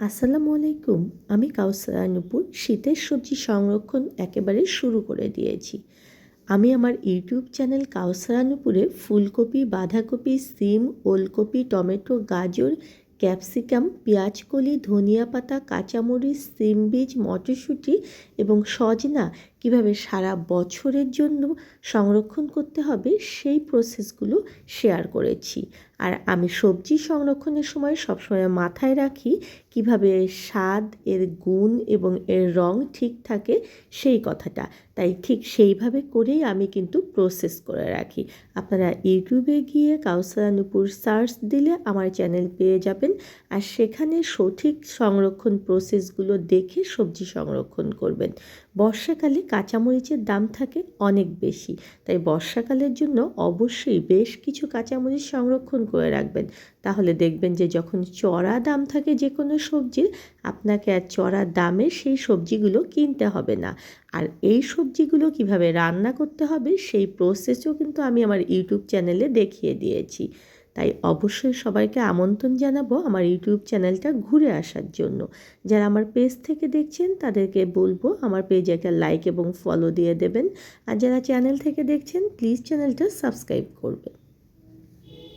আসসালামু আলাইকুম আমি কাউসারানুপুর শীতের সবজি সংরক্ষণ একেবারে শুরু করে দিয়েছি। আমি আমার ইউটিউব চ্যানেল কাউসারানুপুরে ফুলকপি, বাঁধাকপি, সিম, ওলকপি, টমেটো, গাজর, ক্যাপসিকাম, পেঁয়াজকলি, ধনিয়া পাতা, কাঁচামরিচ, সিম বীজ, মটরশুঁটি এবং সজনা কীভাবে সারা বছরের জন্য সংরক্ষণ করতে হবে সেই প্রসেসগুলো শেয়ার করেছি। আর আমি সবজি সংরক্ষণের সময় সবসময় মাথায় রাখি কীভাবে স্বাদ, এর গুণ এবং এর রং ঠিক থাকে সেই কথাটা। তাই ঠিক সেইভাবে করেই আমি কিন্তু প্রসেস করে রাখি। আপনারা ইউটিউবে গিয়ে কাউসারা নুপুর সার্চ দিলে আমার চ্যানেল পেয়ে যাবেন। আর সেখানে সঠিক সংরক্ষণ প্রসেসগুলো দেখে সবজি সংরক্ষণ করবেন। বর্ষাকালে কাঁচামরিচের দাম থাকে অনেক বেশি। তাই বর্ষাকালের জন্য অবশ্যই বেশ কিছু কাঁচামরিচ সংরক্ষণ করে রাখবেন। তাহলে দেখবেন যে যখন চড়া দাম থাকে যে কোনো সবজির, আপনাকে আর চড়া দামে সেই সবজিগুলো কিনতে হবে না। আর এই সবজিগুলো কীভাবে রান্না করতে হবে সেই প্রসেসও কিন্তু আমি আমার ইউটিউব চ্যানেলে দেখিয়ে দিয়েছি। তাই অবশ্যই সবাইকে আমন্ত্রণ জানাব আমার ইউটিউব চ্যানেলটা ঘুরে আসার জন্য। যারা আমার পেজ থেকে দেখছেন, তাদেরকে বলব আমার পেজে একটা লাইক এবং ফলো দিয়ে দেবেন। আর যারা চ্যানেল থেকে দেখছেন প্লিজ চ্যানেলটা সাবস্ক্রাইব করবেন।